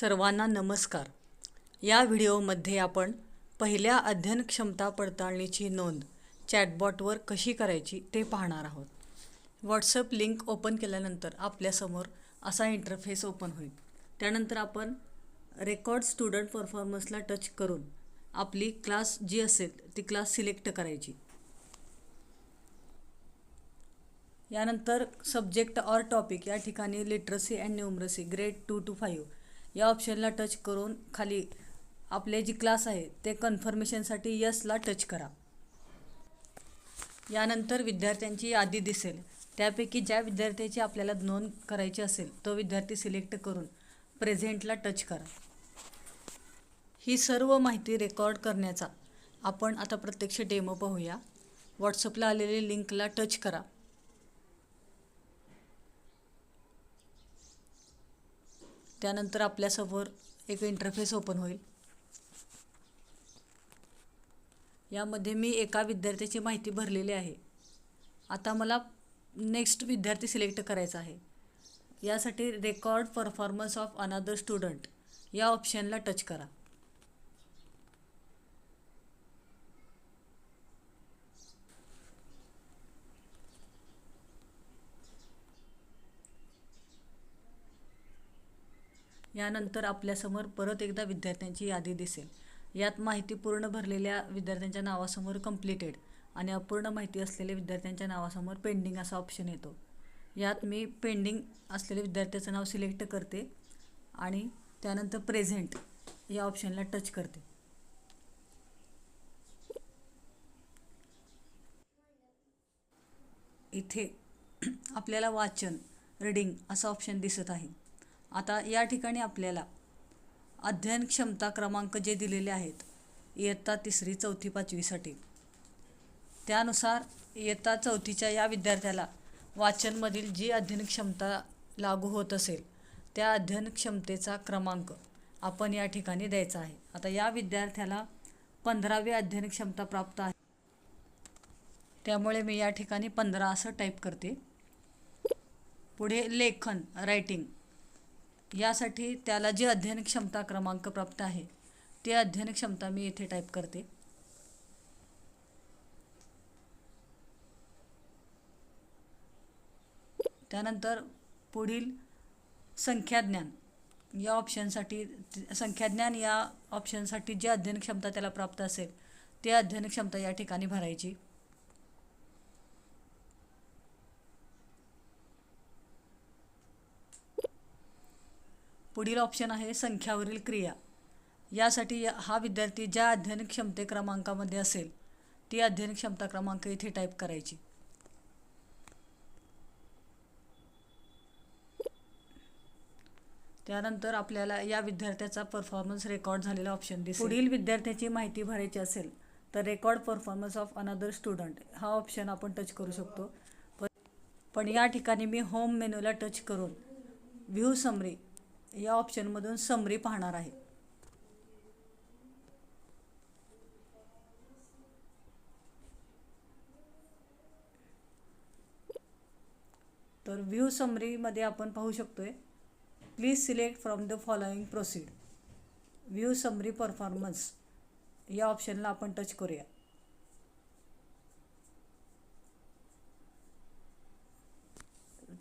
सर्वांना नमस्कार. या व्हिडिओमध्ये आपण पहिल्या अध्ययन क्षमता पडताळणीची नोंद चॅटबॉटवर कशी करायची ते पाहणार आहोत. व्हॉट्सअप लिंक ओपन केल्यानंतर आपल्यासमोर असा इंटरफेस ओपन होईल. त्यानंतर आपण रेकॉर्ड स्टुडंट परफॉर्मन्सला टच करून आपली क्लास जी असेल ती क्लास सिलेक्ट करायची. यानंतर सब्जेक्ट ऑर टॉपिक या ठिकाणी literacy and numeracy grade two to five या ऑप्शनला टच करून खाली आपले जी क्लास आहे ते कन्फर्मेशनसाठी यसला टच करा. यानंतर विद्यार्थ्यांची यादी दिसेल. त्यापैकी ज्या विद्यार्थ्याची आपल्याला नोंद करायची असेल तो विद्यार्थी सिलेक्ट करून प्रेझेंटला टच करा. ही सर्व माहिती रेकॉर्ड करण्याचा आपण आता प्रत्यक्ष डेमो पाहूया. व्हॉट्सअपला आलेले लिंकला टच करा. त्यानंतर आपल्यासमोर एक इंटरफेस ओपन होईल. यामध्ये मी एका विद्यार्थ्याची माहिती भरलेली आहे. आता मला नेक्स्ट विद्यार्थी सिलेक्ट करायचा आहे. यासाठी record performance of another student या ऑप्शनला टच करा. यानंतर आपल्यासमोर परत एकदा विद्यार्थ्यांची यादी दिसेल. यात माहिती पूर्ण भरलेल्या विद्यार्थ्यांच्या नावासमोर कम्प्लिटेड आणि अपूर्ण माहिती असलेल्या विद्यार्थ्यांच्या नावासमोर पेंडिंग असा ऑप्शन येतो. यात मी पेंडिंग असलेल्या विद्यार्थ्याचं नाव सिलेक्ट करते आणि त्यानंतर प्रेझेंट या ऑप्शनला टच करते. इथे आपल्याला वाचन रीडिंग असं ऑप्शन दिसत आहे. आता या ठिकाणी आपल्याला अध्ययन क्षमता क्रमांक जे दिलेले आहेत इयत्ता तिसरी चौथी पाचवीसाठी. त्यानुसार इयत्ता चौथीच्या या विद्यार्थ्याला वाचनमधील जी अध्ययन क्षमता लागू होत असेल त्या अध्ययन क्षमतेचा क्रमांक आपण या ठिकाणी द्यायचा आहे. आता या विद्यार्थ्याला पंधरावी अध्ययन क्षमता प्राप्त आहे. त्यामुळे मी या ठिकाणी पंधरा असं टाईप करते. पुढे लेखन रायटिंग यासाठी त्याला जी अध्ययन क्षमता क्रमांक प्राप्त आहे ते अध्ययन क्षमता मी इथे टाईप करते. त्यानंतर पुढील संख्याज्ञान या ऑप्शनसाठी संख्याज्ञान या ऑप्शनसाठी जी अध्ययन क्षमता त्याला प्राप्त असेल ते अध्ययन क्षमता या ठिकाणी भरायची. पुढील ऑप्शन आहे संख्यावरील क्रिया. यासाठी हा विद्यार्थी ज्या अध्ययन क्षमते क्रमांकामध्ये असेल ती अध्ययन क्षमता क्रमांक इथे टाईप करायची. त्यानंतर आपल्याला या विद्यार्थ्याचा परफॉर्मन्स रेकॉर्ड झालेला ऑप्शन दिसेल. पुढील विद्यार्थ्याची माहिती भरायची असेल तर record performance of another student हा ऑप्शन आपण टच करू शकतो. पण या ठिकाणी मी होम मेनूला टच करून व्ह्यू समरी या ऑप्शनमधून समरी पाहणार आहे. तर व्ह्यू समरीमध्ये आपण पाहू शकतोय. Please select from the following proceed view summary performance या ऑप्शनला आपण टच करूया.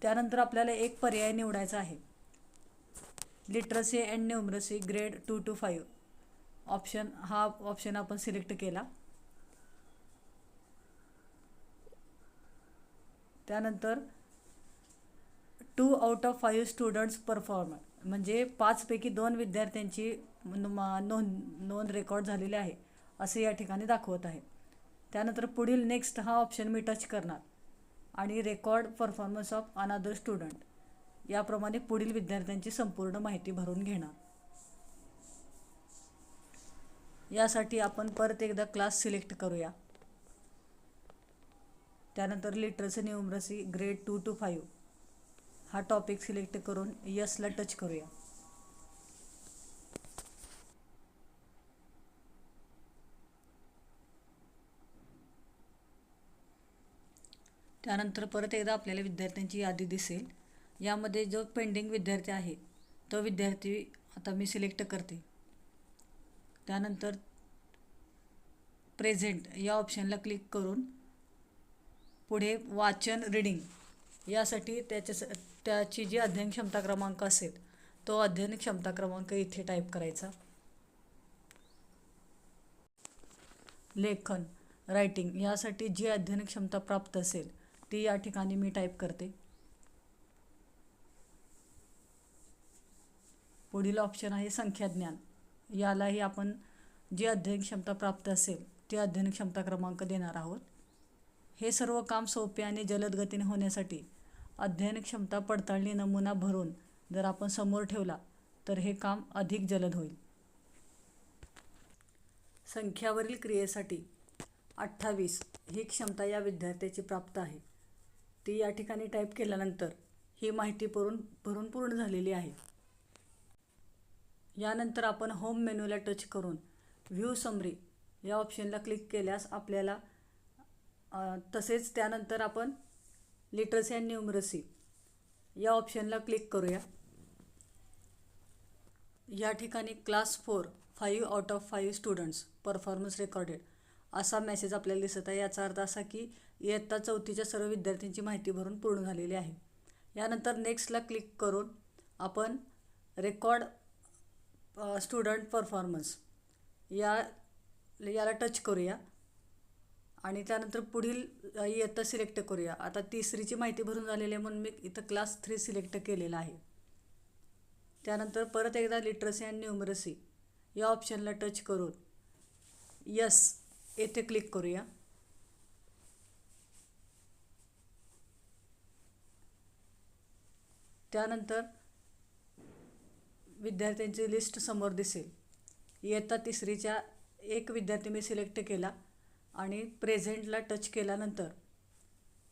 त्यानंतर आपल्याला एक पर्याय निवडायचा आहे. Literacy and numeracy grade two to five option हा ऑप्शन आपण सिलेक्ट केला. त्यानंतर two out of five students perform म्हणजे पाचपैकी दोन विद्यार्थ्यांची नोंद नोंद रेकॉर्ड झालेली आहे असे या ठिकाणी दाखवत आहे. त्यानंतर पुढील नेक्स्ट हा ऑप्शन मी टच करणार. आणि record performance of another student याप्रमाणे पुढील विद्यार्थ्यांची संपूर्ण माहिती भरून घेणार. यासाठी आपण परत एकदा क्लास सिलेक्ट करूया. त्यानंतर literacy numeracy grade two to five हा टॉपिक सिलेक्ट करून यसला टच करूया. त्यानंतर परत एकदा आपल्याला विद्यार्थ्यांची यादी दिसेल. यामध्ये जो पेंडिंग विद्यार्थी आहे तो विद्यार्थी आता मी सिलेक्ट करते. त्यानंतर प्रेझेंट या ऑप्शनला क्लिक करून पुढे वाचन रीडिंग यासाठी त्याच्या त्याची जी अध्ययन क्षमता क्रमांक असेल तो अध्ययन क्षमता क्रमांक इथे टाईप करायचा. लेखन रायटिंग यासाठी जी अध्ययन क्षमता प्राप्त असेल ती या ठिकाणी मी टाईप करते. पुढील ऑप्शन आहे संख्याज्ञान. यालाही आपण जी अध्ययन क्षमता प्राप्त असेल ती अध्ययन क्षमता क्रमांक देणार आहोत. हे सर्व काम सोपे आणि जलद गतीने होण्यासाठी अध्ययन क्षमता पडताळणी नमुना भरून जर आपण समोर ठेवला तर हे काम अधिक जलद होईल. संख्यावरील क्रियेसाठी अठ्ठावीस ही क्षमता या विद्यार्थ्याची प्राप्त आहे. ती या ठिकाणी टाईप केल्यानंतर ही माहिती भरून भरून पूर्ण झालेली आहे. यानंतर आपण होम मेनूला टच करून व्ह्यू समरी या ऑप्शनला क्लिक केल्यास आपल्याला तसेच त्यानंतर आपण लिटरसी अँड न्युमरसी या ऑप्शनला क्लिक करूया. या ठिकाणी class four five out of five students performance recorded असा मेसेज आपल्याला दिसत आहे. याचा अर्थ असा की इयत्ता चौथीच्या सर्व विद्यार्थ्यांची माहिती भरून पूर्ण झालेली आहे. यानंतर नेक्स्टला क्लिक करून आपण रेकॉर्ड स्टुडंट परफॉर्मन्स या याला टच करूया. आणि त्यानंतर पुढील इयत्ता सिलेक्ट करूया. आता तिसरीची माहिती भरून झालेली आहे म्हणून मी इथं क्लास थ्री सिलेक्ट केलेला आहे. त्यानंतर परत एकदा लिटरसी अँड न्युमरसी या ऑप्शनला टच करून यस येथे क्लिक करूया. त्यानंतर विद्यार्थ्यांची लिस्ट समोर दिसेल. इयत्ता तिसरीच्या एक विद्यार्थी मी सिलेक्ट केला आणि प्रेझेंटला टच केल्यानंतर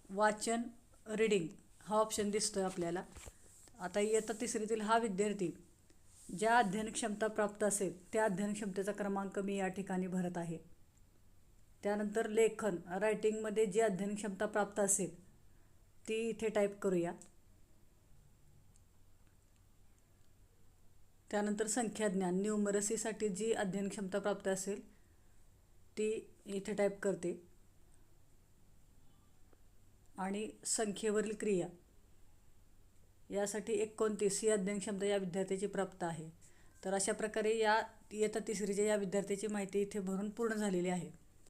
वाचन रीडिंग हा ऑप्शन दिसतो आहे आपल्याला. आता इयत्ता तिसरीतील हा विद्यार्थी ज्या अध्ययन क्षमता प्राप्त असेल त्या अध्ययन क्षमतेचा क्रमांक मी या ठिकाणी भरत आहे. त्यानंतर लेखन रायटिंगमध्ये जी अध्ययन क्षमता प्राप्त असेल ती इथे टाईप करूया. त्यानंतर संख्याज्ञान न्यूमरसीसाठी जी अध्ययन क्षमता प्राप्त असेल ती इथे टाईप करते. आणि संख्येवरील क्रिया. यासाठी एकोणतीस ही अध्ययन क्षमता या विद्यार्थ्याची प्राप्त आहे. तर अशा प्रकारे या इयत्ता तिसरीच्या या विद्यार्थ्याची माहिती इथे भरून पूर्ण झालेली आहे.